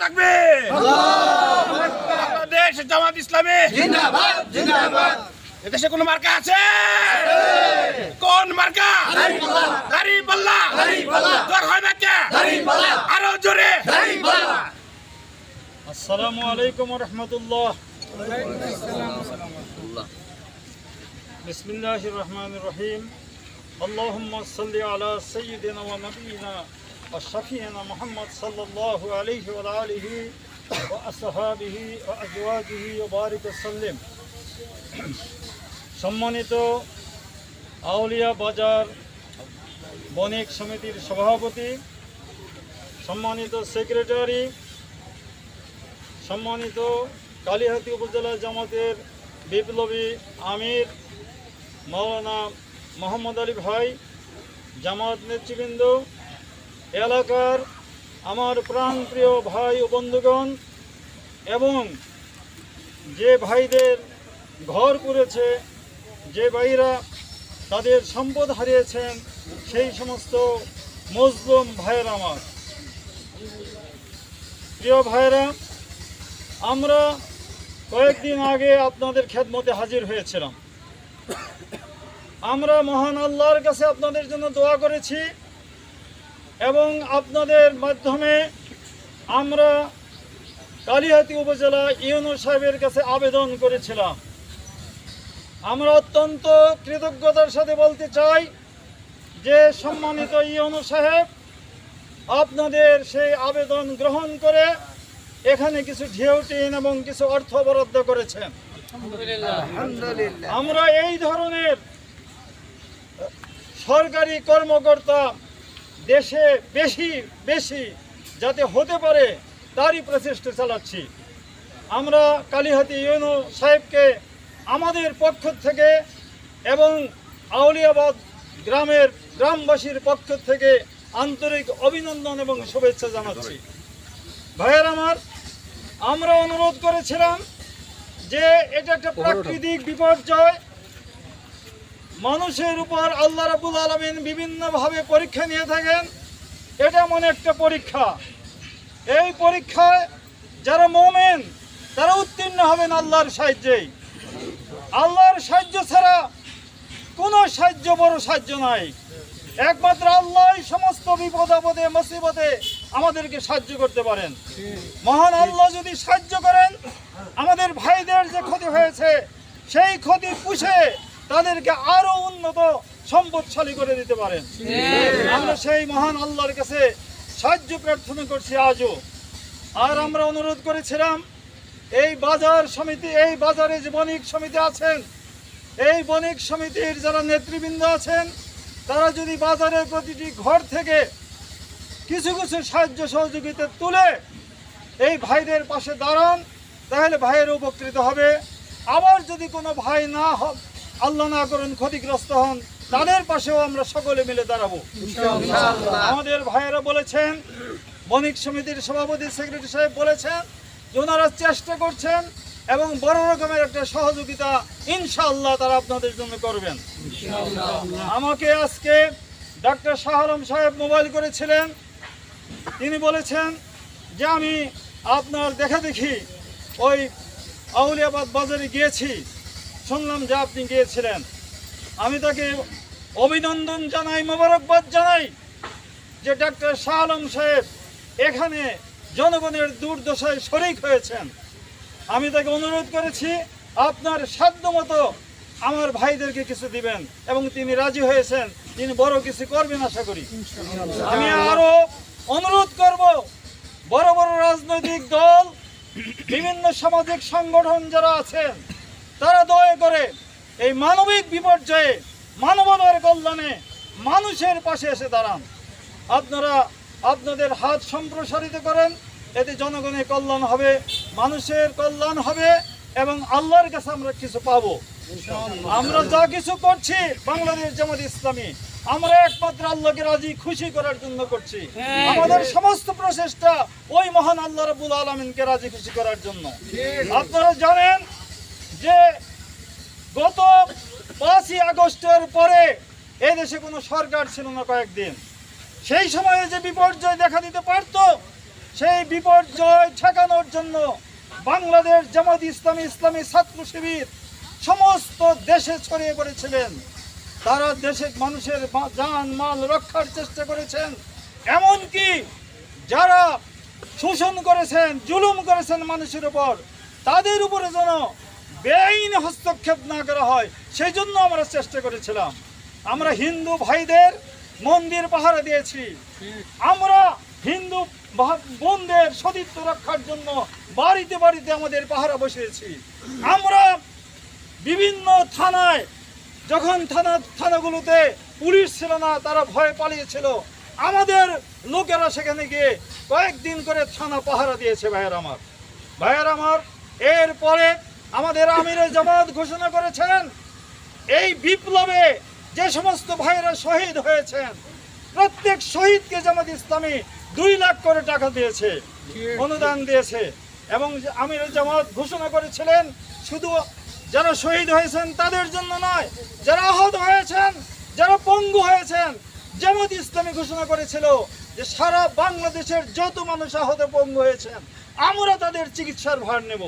থাকবে বাংলাদেশ জামাত ইসলামী জিন্দাবাদ জিন্দাবাদ এদেশে কোন মার্কা আছে কোন মার্কা দাড়ি পাল্লা দাঁড়িপাল্লা। জোর হয় না কে দাঁড়িপাল্লা। আরো জোরে দাঁড়িপাল্লা আসসালামু আলাইকুম রহমতুল্লাহ বিসমিল্লাহ রহমান রহিম اللهم صل على سيدنا ونبينا وشفينا محمد صلى الله عليه وعلى آله وأصحابه وأزواجه وبارك وسلم সম্মানিত আউলিয়া বাজার বণিক সমিতির সভাপতি সম্মানিত সেক্রেটারি সম্মানিত কালীহাতি উপজেলা জামাতের বিপ্লবী আমির মাওলানা মোহাম্মদ আলী ভাই জামাত নেতৃবৃন্দ এলাকার আমার প্রাণপ্রিয় ভাই ও বন্ধুগণ, এবং যে ভাইদের ঘর করেছে, যে ভাইরা তাদের সম্পদ হারিয়েছেন, সেই সমস্ত মজলুম ভাইয়ের আমার। প্রিয় ভাইরা আমরা কয়েকদিন আগে আপনাদের খেদমতে হাজির হয়েছিলাম। আমরা মহান আল্লাহর কাছে আপনাদের জন্য দোয়া করেছি। এবং আপনাদের মাধ্যমে আমরা কালিহাতি উপজেলা ইউনো সাহেবের কাছে আবেদন করেছিলাম। আমরা অত্যন্ত কৃতজ্ঞতার সাথে বলতে চাই যে সম্মানিত ইউনো সাহেব আপনাদের সেই আবেদন গ্রহণ করে এখানে কিছু ঢেউটিন এবং কিছু অর্থ বরাদ্দ করেছেন। আমরা এই ধরনের সরকারি কর্মকর্তা দেশে বেশি বেশি যাতে হতে পারে তারই প্রচেষ্টা চালাচ্ছি। আমরা কালীহাতি ইউনো সাহেবকে আমাদের পক্ষ থেকে এবং আউলিয়াবাদ গ্রামের গ্রামবাসীর পক্ষ থেকে আন্তরিক অভিনন্দন এবং শুভেচ্ছা জানাচ্ছি। ভাইয়ের আমার আমরা অনুরোধ করেছিলাম যে এটা একটা প্রাকৃতিক বিপর্যয় মানুষের উপর আল্লাহ রাবুল আলমিন বিভিন্নভাবে পরীক্ষা নিয়ে থাকেন। এটা মনে একটা পরীক্ষা। এই পরীক্ষায় যারা মোমেন, তারা উত্তীর্ণ হবেন আল্লাহর সাহায্যেই আল্লাহর সাহায্য ছাড়া কোনো সাহায্য বড় সাহায্য নাই। একমাত্র আল্লাহ সমস্ত বিপদ, আপদে, মুসিবতে আমাদেরকে সাহায্য করতে পারেন। মহান আল্লাহ যদি সাহায্য করেন, আমাদের ভাইদের যে ক্ষতি হয়েছে, সেই ক্ষতি পুষে তাদেরকে আরও উন্নত সম্পদশালী করে দিতে পারেন। আমরা সেই মহান আল্লাহর কাছে সাহায্য প্রার্থনা করছি আজও। আর আমরা অনুরোধ করেছিলাম এই বাজার সমিতি এই বাজারে যে বণিক সমিতি আছেন এই বণিক সমিতির যারা নেতৃবৃন্দ আছেন তারা যদি বাজারের প্রতিটি ঘর থেকে কিছু কিছু সাহায্য সহযোগিতা তুলে এই ভাইদের পাশে দাঁড়ান তাহলে ভাইয়ের উপকৃত হবে। আবার যদি কোনো ভাই না আল্লাহ না করেন ক্ষতিগ্রস্ত হন তাদের পাশেও আমরা সকলে মিলে দাঁড়াবো। আমাদের ভাইয়েরা বলেছেন বণিক সমিতির সভাপতি সেক্রেটারি সাহেব বলেছেন যে ওনারা চেষ্টা করছেন এবং বড় রকমের একটা সহযোগিতা ইনশাআল্লাহ তারা আপনাদের জন্য করবেন। আমাকে আজকে ডাক্তার শাহ আলম সাহেব মোবাইল করেছিলেন। তিনি বলেছেন যে আমি আপনার দেখা দেখি ওই আউলিয়াবাদ বাজারে গিয়েছি। শুনলাম যে আপনি গিয়েছিলেন। আমি তাকে অভিনন্দন জানাই মোবারকবাদ জানাই যে ডাক্তার শাহ আলম সাহেব এখানে জনগণের দুর্দশায় শরিক হয়েছেন। আমি তাকে অনুরোধ করেছি আপনার সাধ্য মতো আমার ভাইদেরকে কিছু দিবেন এবং তিনি রাজি হয়েছেন তিনি বড় কিছু করবেন আশা করি। আমি আরও অনুরোধ করব বড় বড় রাজনৈতিক দল বিভিন্ন সামাজিক সংগঠন যারা আছেন তারা দয়া করে এই মানবিক বিপর্যয়ে মানবতার কল্যাণে মানুষের পাশে এসে দাঁড়ান। আপনারা আপনাদের হাত সম্প্রসারিত করেন এতে জনগণের কল্যাণ হবে মানুষের কল্যাণ হবে এবং আল্লাহর কাছে আমরা কিছু পাবো। আমরা যা কিছু করছি বাংলাদেশ জামাত ইসলামী আমরা একমাত্র আল্লাহকে রাজি খুশি করার জন্য করছি। আমাদের সমস্ত প্রচেষ্টা ওই মহান আল্লাহ রাবুল আলমিনকে রাজি খুশি করার জন্য। আপনারা জানেন যে গত পাঁচই আগস্টের পরে এদেশে কোনো সরকার ছিল না কয়েকদিন। সেই সময়ে যে বিপর্যয় দেখা দিতে পারত, সেই বিপর্যয় ঠেকানোর জন্য বাংলাদেশ জামাত ইসলামী ইসলামী ছাত্র শিবির সমস্ত দেশে ছড়িয়ে পড়েছিলেন। তারা দেশের মানুষের জান, মাল রক্ষার চেষ্টা করেছেন। এমনকি যারা শোষণ করেছেন, জুলুম করেছেন মানুষের উপর, তাদের উপরে যেন বেআইনি হস্তক্ষেপ না করা হয় সেই জন্য আমরা চেষ্টা করেছিলাম। আমরা হিন্দু ভাইদের মন্দির পাহারা দিয়েছি। আমরা হিন্দু বোনদের সতীত্ব রক্ষার জন্য বাড়িতে বাড়িতে আমাদের পাহারা বসিয়েছি। আমরা বিভিন্ন থানায়, যখন থানা, থানাগুলোতে পুলিশ ছিল না, তারা ভয়ে পালিয়েছিল। আমাদের লোকেরা সেখানে গিয়ে কয়েকদিন করে থানা পাহারা দিয়েছে ভাইয়ের আমার। ভাইয়ের আমার, এরপরে আমাদের আমিরে জামাত ঘোষণা করেছেন এই বিপ্লবে যে সমস্ত ভাইয়েরা শহীদ হয়েছেন, প্রত্যেক শহীদকে জামাত ইসলামী দুই লাখ করে টাকা দিয়েছে, অনুদান দিয়েছে এবং আমির জামাত ঘোষণা করেছিলেন, শুধু যারা শহীদ হয়েছেন তাদের জন্য নয়, যারা আহত হয়েছেন, যারা পঙ্গু হয়েছেন, জামাত ইসলামী ঘোষণা করেছিল যে সারা বাংলাদেশের যত মানুষ আহত পঙ্গু হয়েছেন, আমরা তাদের চিকিৎসার ভার নেব।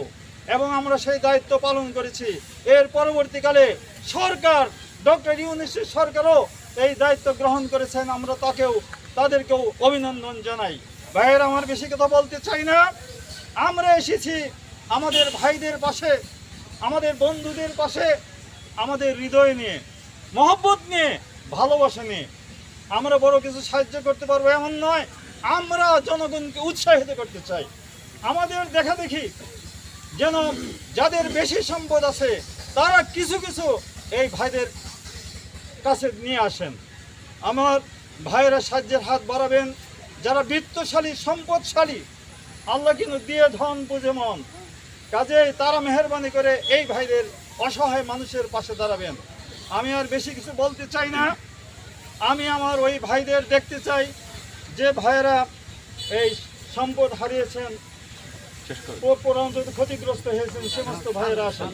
এবং আমরা সেই দায়িত্ব পালন করেছি। এর পরবর্তীকালে সরকার, ডক্টর ইউনিসের সরকারও এই দায়িত্ব গ্রহণ করেছেন। আমরা তাকেও, তাদেরকেও অভিনন্দন জানাই। ভাইয়ের, আমার বেশি কথা বলতে চাই না। আমরা এসেছি আমাদের ভাইদের পাশে, আমাদের বন্ধুদের পাশে, আমাদের হৃদয় নিয়ে, মহব্বত নিয়ে, ভালোবাসা নিয়ে। আমরা বড় কিছু সাহায্য করতে পারব এমন নয়। আমরা জনগণকে উৎসাহিত করতে চাই। আমাদের দেখা দেখি যেন যাদের বেশি সম্পদ আছে, তারা কিছু কিছু এই ভাইদের কাছে নিয়ে আসেন। আমার ভাইয়েরা সাহায্যের হাত বাড়াবেন। যারা বৃত্তশালী, সম্পদশালী, আল্লাহ কিন্তু দিয়ে ধন বুঝে মন। কাজে তারা মেহরবানি করে এই ভাইদের অসহায় মানুষের পাশে দাঁড়াবেন। আমি আর বেশি কিছু বলতে চাই না। আমি আমার ওই ভাইদের দেখতে চাই, যে ভাইয়েরা এই সম্পদ হারিয়েছেন ও যদি ক্ষতিগ্রস্ত হয়েছেন সমস্ত ভাইয়েরা আসেন